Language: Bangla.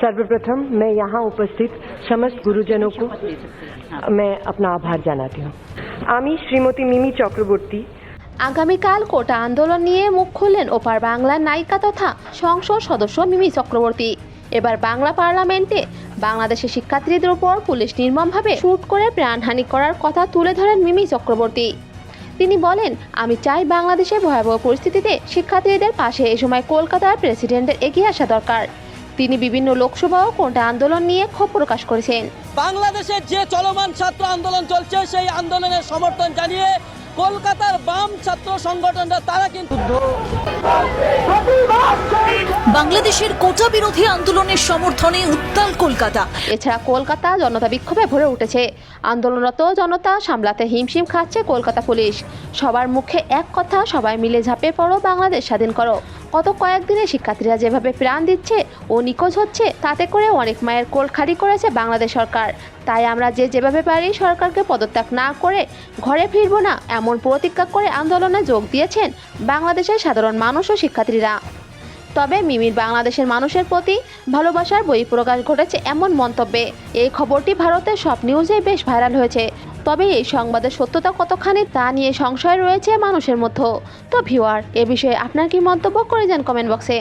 सर्वप्रथम मैं यहाँ उपस्थित समस्त गुरुजनों को मैं अपना आभार জানাতি हूँ। আমি শ্রীমতী মিমি চক্রবর্তী আগামীকাল কোটা আন্দোলন নিয়ে মুখ খুললেন ওপার বাংলার নায়িকা তথা সংসদ সদস্য মিমি চক্রবর্তী এবার বাংলা পার্লামেন্টে বাংলাদেশের শিক্ষার্থীদের উপর পুলিশ নির্মমভাবে শুট করে প্রাণহানি করার কথা তুলে ধরেন মিমি চক্রবর্তী। তিনি বলেন, আমি চাই বাংলাদেশের ভয়াবহ পরিস্থিতিতে শিক্ষার্থীদের পাশে এ সময় কলকাতার প্রেসিডেন্টের এগিয়ে আসা দরকার। তিনি বিভিন্ন লোকসভা ও কোটা আন্দোলন নিয়ে ক্ষোভ প্রকাশ করেছেন। বাংলাদেশের যে চলমান ছাত্র আন্দোলন চলছে সেই আন্দোলনের সমর্থন জানিয়ে কলকাতার বাম ছাত্র সংগঠনরা তারা কিন্তু বাংলাদেশের কোটা বিরোধী আন্দোলনের সমর্থনে উত্তাল কলকাতা। এছাড়া কলকাতা জনতা বিক্ষোভে ভরে উঠেছে। আন্দোলনরত জনতা সামলাতে হিমশিম খাচ্ছে কলকাতা পুলিশ। সবার মুখে এক কথা সবাই মিলে ঝাঁপে পড়ো বাংলাদেশ স্বাধীন করো। গত কয়েকদিনে শিক্ষার্থীরা যেভাবে প্রাণ দিচ্ছে ও নিখোঁজ হচ্ছে, তাতে করে অনেক মায়ের কোল খালি করেছে বাংলাদেশ সরকার। তাই আমরা যে যেভাবে পারি সরকারকে পদত্যাগ না করে ঘরে ফিরবো না, এমন প্রতিজ্ঞা করে আন্দোলনে যোগ দিয়েছেন বাংলাদেশের সাধারণ মানুষ ও শিক্ষার্থীরা। তবে মিমির বাংলাদেশের মানুষের প্রতি ভালোবাসার বই প্রকাশ ঘটেছে এমন মন্তব্যে। এই খবরটি ভারতের সব নিউজে বেশ ভাইরাল হয়েছে। তবে এই সংবাদের সত্যতা কতখানি তা নিয়ে সংশয় রয়েছে মানুষের মধ্যে তো ভিওয়ার এ বিষয়ে আপনার কি মন্তব্য করে যান কমেন্ট বক্সে?